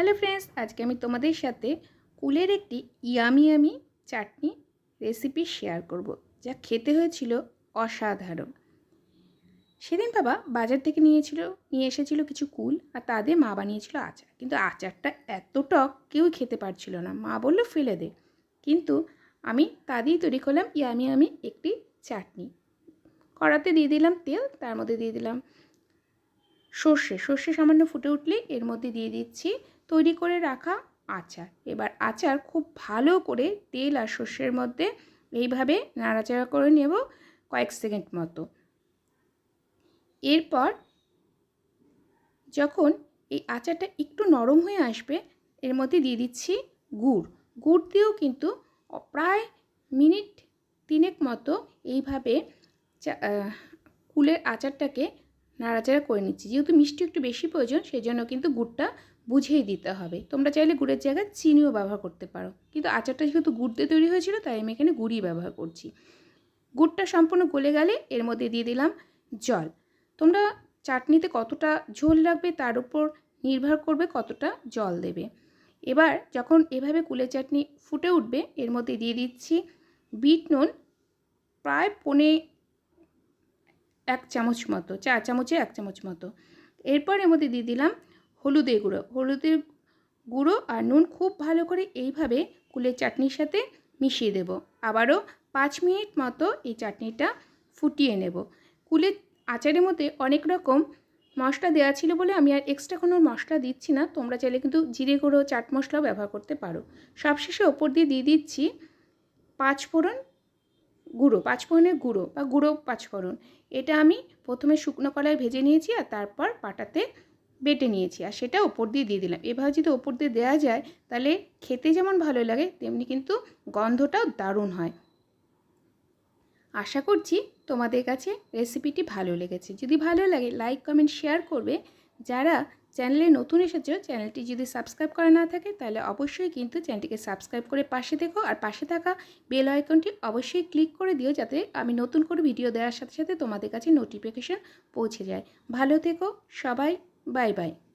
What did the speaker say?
Hello friends আজকে আমি তোমাদের সাথে কুলের একটি yummy yummy chutney recipe share করব, যা খেতে হয়েছিল অসাধারণ। সেদিন বাবা বাজার থেকে নিয়েছিল, নিয়ে এসেছিল কিছু কুল আর তাদের মা বানিয়েছিল আচার। কিন্তু আচারটা এত টক কেউই খেতে পারছিল না, মা বলল, ফেলে দে। কিন্তু আমি তা দিয়েই তৈরি করলাম ইয়ামি আমি একটি চাটনি। কড়াতে দিয়ে দিলাম তেল, তার মধ্যে দিয়ে দিলাম সর্ষে। সর্ষে সামান্য ফুটে উঠলে এর মধ্যে দিয়ে দিচ্ছি তৈরি করে রাখা আচার। এবার আচার খুব ভালো করে তেল আর সর্ষের মধ্যে এইভাবে নাড়াচাড়া করে নেব কয়েক সেকেন্ড মতো। এরপর যখন এই আচারটা একটু নরম হয়ে আসবে, এর মধ্যে দিয়ে দিচ্ছি গুড়। গুড় দিয়েও কিন্তু প্রায় মিনিট তিনেক মতো এইভাবে কুলের আচারটাকে নাড়াচাড়া করে নিচ্ছি। যেহেতু মিষ্টি একটু বেশি প্রয়োজন সেই জন্য কিন্তু গুড়টা বুঝিয়ে দিতে হবে। তোমরা চাইলে গুড়ের জায়গায় চিনিও ব্যবহার করতে পারো। কিন্তু আচারটা যেহেতু গুড় দিয়ে তৈরি হয়েছিল, তাই আমি এখানে গুড়ই ব্যবহার করছি। গুড়টা সম্পূর্ণ গলে গেলে এর মধ্যে দিয়ে দিলাম জল। তোমরা চাটনিতে কতটা ঝোল লাগবে তার উপর নির্ভর করবে কতটা জল দেবে। এবার যখন এভাবে কুলের চাটনি ফুটে উঠবে, এর মধ্যে দিয়ে দিচ্ছি বিট নুন, প্রায় পনে এক চামচ মতো চা চামচে এক চামচ মতো। এরপর এর মধ্যে দিয়ে দিলাম হলুদের গুঁড়ো হলুদের গুঁড়ো আর নুন খুব ভালো করে এইভাবে কুলের চাটনির সাথে মিশিয়ে দেব। আবারও পাঁচ মিনিট মতো এই চাটনিটা ফুটিয়ে নেব। কুলের আচারের মধ্যে অনেক রকম মশলা দেওয়া ছিল বলে আমি আর এক্সট্রা কোনো মশলা দিচ্ছি না। তোমরা চাইলে কিন্তু জিরে গুঁড়ো, চাট মশলাও ব্যবহার করতে পারো। সবশেষে ওপর দিয়ে দিয়ে দিচ্ছি পাঁচ ফোড়ন গুঁড়ো পাঁচফোড়নের গুঁড়ো বা গুঁড়ো পাঁচফোড়ন এটা আমি প্রথমে শুকনো কলায় ভেজে নিয়েছি আর তারপর পাটাতে বেটে নিয়েছি আর সেটা ওপর দিয়ে দিয়ে দিলাম। এভাবে যদি ওপর দিয়ে দেওয়া যায়, তাহলে খেতে যেমন ভালো লাগে, তেমনি কিন্তু গন্ধটাও দারুণ হয়। আশা করছি তোমাদের কাছে রেসিপিটি ভালো লেগেছে। যদি ভালো লাগে লাইক কমেন্ট শেয়ার করবে। যারা চ্যানেলে নতুন এসেছ, চ্যানেলটি যদি সাবস্ক্রাইব করা না থাকে, তাহলে অবশ্যই কিন্তু চ্যানেলটিকে সাবস্ক্রাইব করে পাশে থেকো। আর পাশে থাকা বেল আইকনটি অবশ্যই ক্লিক করে দিও, যাতে আমি নতুন করে ভিডিও দেওয়ার সাথে সাথে তোমাদের কাছে নোটিফিকেশন পৌঁছে যায়। ভালো থেকো সবাই। 拜拜。